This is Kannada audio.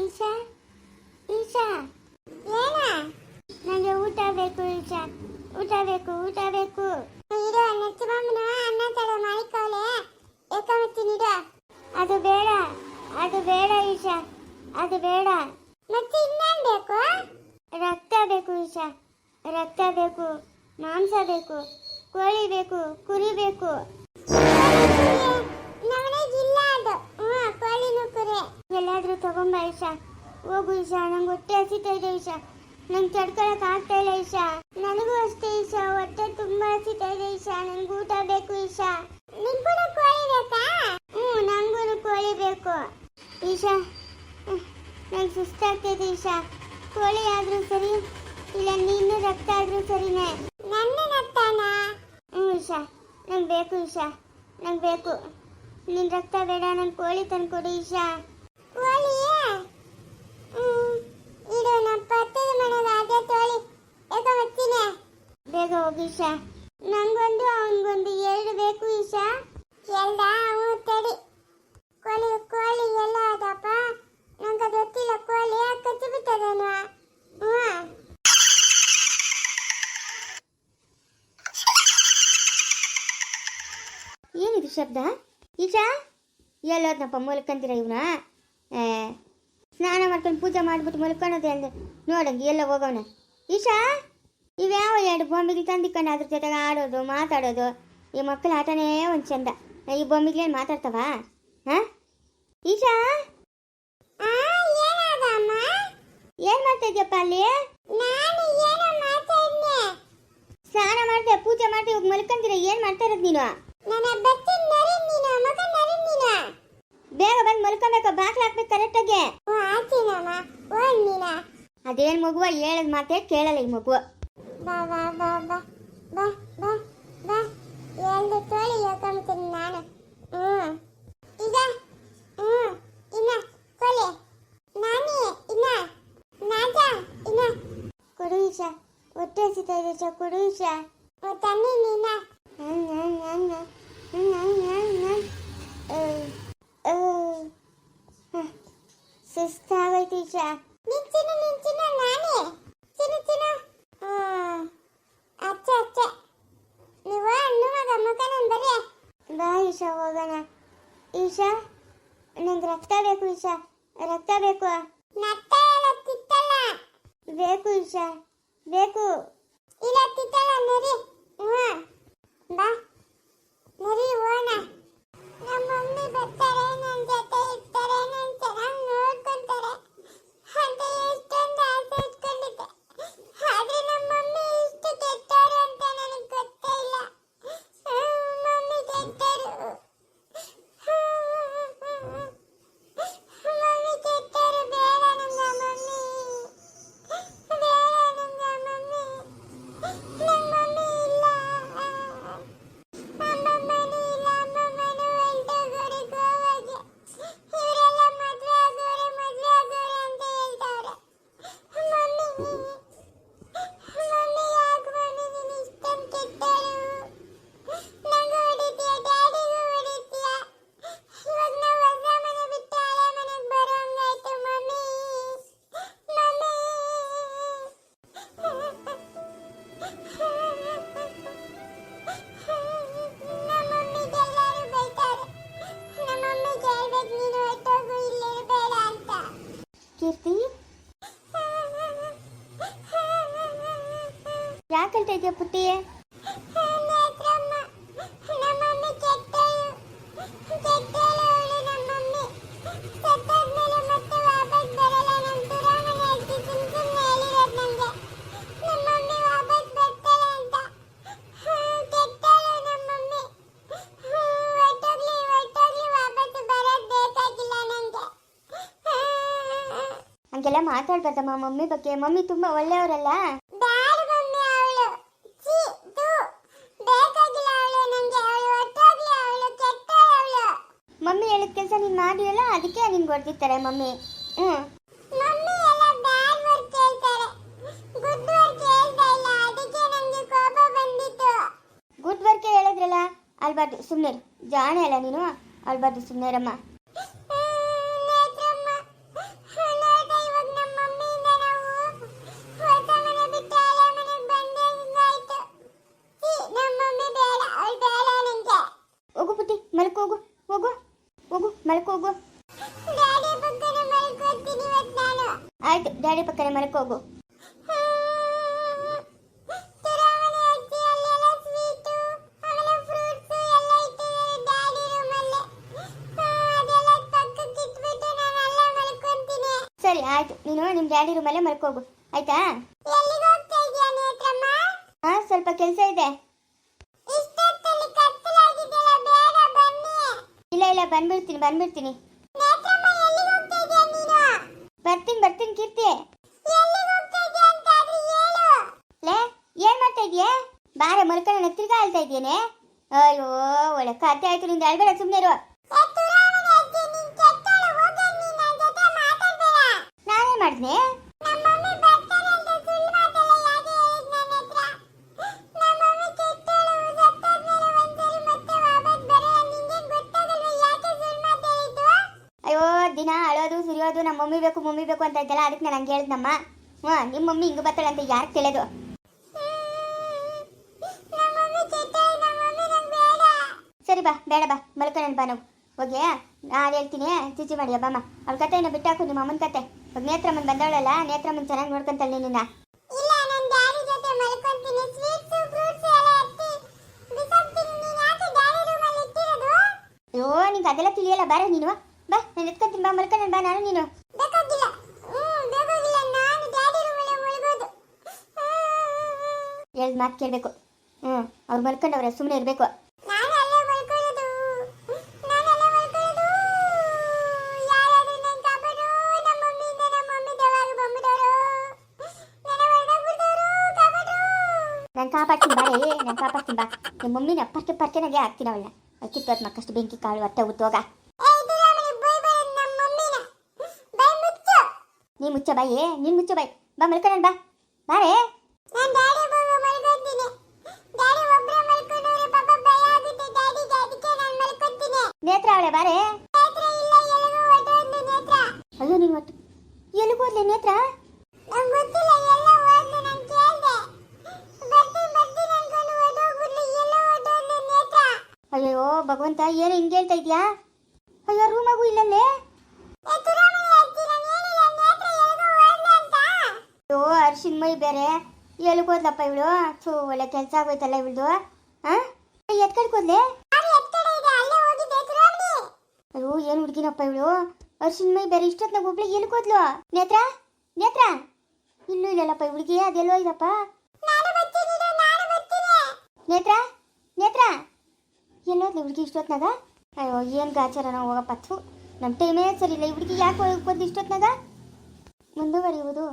ಈಶಾ ಈಶಾ. ಏನ? ನನಗೆ ಊಟ ಬೇಕು ಈಶಾ. ಊಟ ಬೇಕು ಊಟ ಬೇಕು. ಇರೋ ನೆಚ್ಚಮಮ್ಮನ ಅನ್ನ ತಡ ಮಾಡಿಕೊಳ್ಳೆ ಏಕಮತ್ತೀನಿ ಇರೋ ಅದು ಬೇಡ ಅದು ಬೇಡ ಈಶಾ, ಅದು ಬೇಡ. ಮತ್ತೆ ಇನ್ನೇನ್ ಬೇಕು? ರಕ್ತ ಬೇಕು ಈಶಾ. ರಕ್ತ ಬೇಕು, ಮಾಂಸ ಬೇಕು, ಕೋಳಿ ಬೇಕು, ಕುರಿ ಬೇಕು ನಮನೆಗಿಲ್ಲ ಅದು ಹ್ಞೂ ಕೋಳಿನೂ ಕುರಿ ಎಲ್ಲಾದ್ರೂ ತಗೊಂಬ ಇಶಾ ಹೋಗು ಇಶಾ ನಂಗೆ ಹೊಟ್ಟೆ ಹಸಿತಾ ಇದೆ ಈಶಾ. ನಂಗೆ ತಡ್ಕೊಳಕ್ ಆಗ್ತಾ ಇಲ್ಲ ನನಗೂ ಅಷ್ಟೇ ಈಶಾ, ಹೊಟ್ಟೆ ತುಂಬಾ ಹಸಿತಾ ಇದೆ ಈಶಾ. ನಂಗೆ ಊಟ ಬೇಕು ಇಶಾ ನಿಮ್ಗೂ ಕೋಳಿ ಬೇಕಾ? ಹ್ಞೂ ನಂಗೂ ಕೋಳಿ ಬೇಕು. ಈಶಾ ನಂಗೆ ಸುಸ್ತಾಗ್ತೈತೆ ಇಶಾ ಕೋಳಿ ಆದ್ರೂ ಸರಿ, ಇಲ್ಲ ನೀನು ರಕ್ತ ಆದ್ರೂ ಸರಿನೇ. ನನ್ನ ರಕ್ತನಾ? ಹ್ಞೂ ಈಶಾ, ನಂಗೆ ಬೇಕು ಇಶಾ ನಂಗೆ ಬೇಕು. ನಿನ್ನ ರಕ್ತ ಬೇಡ ನನ್ನ ಕೋಳಿ ತಂದ್ಕೊಡು ಈಶಾ. ಬೇಗ ಹೋಗಿ ಈಶಾ ನಂಗೊಂದು ಅವನಿಗೊಂದು ಎರಡು ಬೇಕು ಈಶಾ ಎಲ್ಲ ಅವನು ತಡಿ ಕೋಳಿ ಕೋಳಿ ಎಲ್ಲ ಅದಪ್ಪ ನಂಗೆ ಗೊತ್ತಿಲ್ಲ ಕೋಳಿ ಕಚ್ಚಿ ಬಿಟ್ಟದೇನು ಹ್ಞೂ ಏನಿದು ಶಬ್ದ? ಈಶಾ ಎಲ್ಲೋದ್ನಪ್ಪ ಮೂಲಕಂತೀರ ಇವನ? ಸ್ನಾನ ಮಾಡ್ಕೊಂಡು ಪೂಜೆ ಮಾಡಿಬಿಟ್ಟು ಮಲ್ಕೊಳೋದು ಅಂದೆ. ನೋಡಂಗೆ ಎಲ್ಲ ಹೋಗೋಣ ಈಶಾ ಇವ್ಯಾವ ಎರಡು ಬೊಂಬೆಗಳು ತಂದಿಕೊಂಡು ಅದ್ರ ಜೊತೆಗೆ ಆಡೋದು ಮಾತಾಡೋದು? ಈ ಮಕ್ಕಳ ಆಟನೇ ಒಂದು ಚಂದ. ಈ ಬೊಂಬೆಗಳೇನು ಮಾತಾಡ್ತಾವ? ಹಾಂ? ಈಶಾ? ಏನ್ ಮಾಡ್ತಾ ಇದ್ಯಪ್ಪ ಅಲ್ಲಿ? ಸ್ನಾನ ಮಾಡ್ದೆ ಪೂಜೆ ಮಾಡ್ತೀವಿ ಇವಾಗ ಮಲ್ಕೊಂತೀರ ಏನ್ ಮಾಡ್ತಾ ಇರೋದು ನೀನು ನನ್ನ ಬಚ್ಚಿ ನರಿ ನೀನು ಮಗ ನರಿ ನೀನು ಮಲ್ಕೊಬೇಕು ಬಾಕ್ಲ ಹಾಕ್ಬೇಕು ಕರೆಕ್ಟಾಗಿ ಓ ಆಚಿನಮ್ಮ ಓ ನೀನ. ಅದೇನ್ ಮಗುವ ಹೇಳದ್ ಮಾತೇ ಕೇಳಲ್ಲ ಈ ಮಗು. ಬಾ ಬಾ ಬಾ ಬಾ. ಬಾ ಬಾ ಬಾ. ಎರಡು ತೋಳಿ ಹೇಳ್ಕೊಂತೀನಿ ನಾನು. ಹ್ಮ್. ಈಗ ಹ್ಮ್ ಇನ್ನ ಕೊಲೆ. ನಾನೇ ಇನ್ನ ನಾಜ ಇನ್ನ. ಕೊಡು ಈಶಾ. ಹೊಟ್ಟೆ ಹಸಿತಾ ಇದೆ ಈಶಾ ಕೊಡು ಈಶಾ. ತನ್ನಿ ನೀನ? ಸುಸ್ತಾಗೈತೆ ಈಶಾ ನಿಂಚಿನ ನಿಂಚಿನ ನಾನೇ. ಚಿನ ಚಿನ ಅಚ್ಚ ಅಚ್ಚ. ನೀವು ಅಣ್ಣು, ಮಗ ಮಗನ ಬರೀ. ಬಾ ಈಶಾ, ಹೋಗೋಣ. ಈಶಾ, ನಂಗೆ ರಕ್ತ ಬೇಕು ಈಶಾ. ರಕ್ತ ಬೇಕು. ನತ್ತ ಎಲ್ಲ ತಿತ್ತಲ್ಲ. ಬೇಕು ಈಶಾ. ಬೇಕು. ಇಲ್ಲ ತಿತ್ತಲ್ಲ ಬೇಕಾಗಿಲ್ಲ ನನಗೆ ಹಂಗೆಲ್ಲ ಮಾತಾಡ್ಬಾರ್ದಮ್ಮ ಮಮ್ಮಿ ಬಗ್ಗೆ. ಮಮ್ಮಿ ತುಂಬಾ ಒಳ್ಳೆಯವರಲ್ಲ ಬ್ಯಾಡ ಮಮ್ಮಿ ಅವಳು ಛೀ ತು ಬೇಕಾಗಿಲ್ಲ ಅವಳು ನಂಗೆ ಅವಳು ಹೊಟ್ಟೋಗ್ಲಿ ಅವಳು ಕೆಟ್ಟ ಅವಳು ಹೇಳಿದ ಕೆಲಸ ನೀನು ಮಾಡಿಯಲ್ಲ ಅದಕ್ಕೆ ನಿನ್ಗೆ ಹೊಡೆದಿರ್ತಾರೆ ಮಮ್ಮಿ. ಹ್ಞೂ ಗುಡ್ ನಂಗೆ ವರ್ಕ್ ಹೇಳಿದ್ರಲ್ಲ ಅಲ್ಬಾರ್ದು ಸುಮ್ಮನೆ ಜಾಣೆ ಅಲ್ಲ ನೀನು ಅಲ್ಬಾರ್ದು ಸುಮ್ಮನೆ ರಮ್ಮ ಹೋಗು ಮಲ್ಕೋಗು ಆಯ್ತು ಡ್ಯಾಡಿ ಪಕ್ಕನೆ ಮಲ್ಕೋಗು ಸರಿ ಆಯ್ತು. ನೀನು ನಿಮ್ಮ ಡ್ಯಾಡಿ ರೂಮಲ್ಲೇ ಮಲ್ಕೋಗು ಆಯ್ತಾ? ಹಾ ಸ್ವಲ್ಪ ಕೆಲಸ ಇದೆ. ಇಲ್ಲ ಇಲ್ಲ ಬಂದ್ಬಿಡ್ತೀನಿ ಬಂದ್ಬಿಡ್ತೀನಿ ಬರ್ತೀನಿ ಬರ್ತೀನಿ ಕೀರ್ತಿ ಲೇ ಏನ್ ಮಾಡ್ತಾ ಇದೀಯ ಬಾರೆ ಮಲ್ಕೊಂಡು ತಿರ್ಗಾ ಆಳ್ತಾ ಇದೀಯೇನೆ ಅಯ್ಯೋ ಒಳ್ಳೆ ಕತೆ ಆಯ್ತು ನಿಂದ ಹೇಳ್ಬೇಡ ಸುಮ್ಮನೆ ಇರು ದಿನ ಅಳೋದು ಸುರಿಯೋದು ನಮ್ಮ ಮಮ್ಮಿ ಬೇಕು ಮಮ್ಮಿ ಬೇಕು ಅಂತ ಇದ್ದಲ್ಲ ಅದಕ್ಕೆ ನಾನು ಹಂಗೆ ಹೇಳಿದ್ನಮ್ಮ ಹ್ಞೂ ನಿಮ್ಮ ಮಮ್ಮಿ ಹಿಂಗೆ ಬರ್ತಾಳೆ ಅಂತ ಯಾರು ತಿಳಿಯೋದು ಸರಿ ಬಾ ಬೇಡ ಬಾ ಮಲ್ಕೊಳ್ಳೋಣ ಬಾ ನಾವು. ಹೋಗಿ ನಾನು ಹೇಳ್ತೀನಿ ಚಿಚಿ ಮಾಡಿ ಅಬ್ಬಮ್ಮ. ಅವ್ಳ ಕತೆ ಏನೋ ಬಿಟ್ಟಾಕು ನಿಮ್ಮ ಅಮ್ಮನ ಕತೆ. ಇವಾಗ ನೇತ್ರಮ್ಮನ ಬಂದವಳಲ್ಲ ನೇತ್ರಮ್ಮನ ಚೆನ್ನಾಗಿ ನೋಡ್ಕೊಂತಾಳೆ ನಿನ್ನ ಅಯ್ಯೋ ನಿಂಗೆ ಅದೆಲ್ಲ ತಿಳಿಯಲ್ಲ ಬಾರ ನೀನು. ಬಾ ನಾನು ಎತ್ಕೊಂತೀನಿ ಬಾ ಮಲ್ಕೊಂಡು ಬಾ ನಾನು ನೀನು. ಬೇಕಾಗಿಲ್ಲ. ಹ್ಮ್ ಬೇಕಾಗಿಲ್ಲ. ನಾನು ಡ್ಯಾಡಿ ರೂಮಲ್ಲಿ ಮುಳುಗೋದು ಹೇಳ್ದ ಮಾತು ಕೇಳಬೇಕು. ಹ್ಞೂ ಅವ್ರು ಮಲ್ಕೊಂಡವ್ರೆ ಸುಮ್ಮನೆ ಇರಬೇಕು. ನಾನು ಅಲ್ಲೇ ಮಲ್ಕೊಳ್ಳೋದು. ನಾನು ಅಲ್ಲೇ ಮಲ್ಕೊಳ್ಳೋದು. ಯಾರಾದ್ರೂ ನನ್ನ ಕಾಪಾಡು ನಮ್ಮ ಮಮ್ಮಿಯಿಂದ ನಮ್ಮ ಮಮ್ಮಿ ದೇವಾಗ ಬಂಬಿದವರು ನನ್ನ ಹೊರಡೋಗ್ಬಿಟ್ಟವರು ಕಾಪಾಡು ನಾನು ಕಾಪಾಡ್ತೀನಿ ಬಾರೇ ನಾನು ಕಾಪಾಡ್ತೀನಿ ಬಾ. ನಿಮ್ಮ ಮಮ್ಮಿನ ಪರ್ಕೆ ಪರ್ಕೆನಾಗೆ ಹಾಕ್ತೀನಿ ಅವಳನ್ನ. ಕಿತ್ತೋದ್ ಮಕ್ಕಷ್ಟು ಬೆಂಕಿ ಕಾಳು ಅತ್ತ ಉತ್ತೋಗ ಏ ದುರಾಮಣಿ ಬೈ ಬೈ ನಮ್ಮ ಮಮ್ಮಿನ ಬೈ ಮುಚ್ಚು ನೀ ಮುಚ್ಚ ಬಾಯಿ ನೀನು ಮುಚ್ಚ ಬಾಯಿ. ಬಾ ಮಲ್ಕೊಳ್ಳೋಣ ಬಾ. ಬಾರೇ ನೇತ್ರ ಅವಳೆ ಬಾರೆ ಅಯ್ಯೋ ನೀನು ಒಟ್ಟು. ಎಲ್ಲಿಗೆ ಹೋದ್ಲೆ ನೇತ್ರ? ಅಯ್ಯೋ ಭಗವಂತ ಏನು ಹಿಂಗೆ ಹೇಳ್ತಾ ಇದೆಯಾ? ಅಯ್ಯೋ ರೂಮಾಗೂ ಇಲ್ಲಲ್ಲೇ. ಮೈ ಬೇರೆ ಎಲ್ಲಿಗೆ ಹೋದ್ಲಪ್ಪ ಇವಳು? ಥೂ ಒಳ್ಳೆ ಕೆಲಸ ಆಗೋಯ್ತಲ್ಲ ಇವಳ್ದು? ಹಾಂ ಎತ್ಕಡ್ಕ್ ಹೋದ್ಲೆ ನಾನು ಎತ್ಕಡೆ ಇದೆ? ಅಲ್ಲೇ ಹೋಗಿದ್ದೆ ತುರಾಮಣಿ ಅಯ್ಯೋ ಏನು ಹುಡುಗಿನಪ್ಪ ಇವಳು? ಅವ್ರು ಮೈ ಬೇರೆ ಇಷ್ಟೊತ್ನಾಗ ಒಬ್ಳಿಗೆ ಎಲ್ಲಿಗೆ ಹೋದ್ಲು? ನೇತ್ರ? ನೇತ್ರ? ಇಲ್ಲೂ ಇಲ್ಲಲ್ಲಪ್ಪ ಈ ಹುಡುಗಿ ಅದೆಲ್ಲೋ ಇದಪ್ಪ. ನೇತ್ರ? ನೇತ್ರ? ಎಲ್ಲೋದ್ಲು ಹುಡುಗಿ ಇಷ್ಟೊತ್ನಾಗ? ಅಯ್ಯೋ ಏನು ಗಾಚಾರ ನಾವು ಹೋಗಪ್ಪ ಥೂ. ನಮ್ಮ ಟೈಮೇ ಸರಿ ಇಲ್ಲ ಹುಡುಗಿ ಯಾಕೆ ಹೋಗಿ ಬಂದು ಇಷ್ಟೊತ್ನಾಗ? ಮುಂದುವರಿಯುವುದು.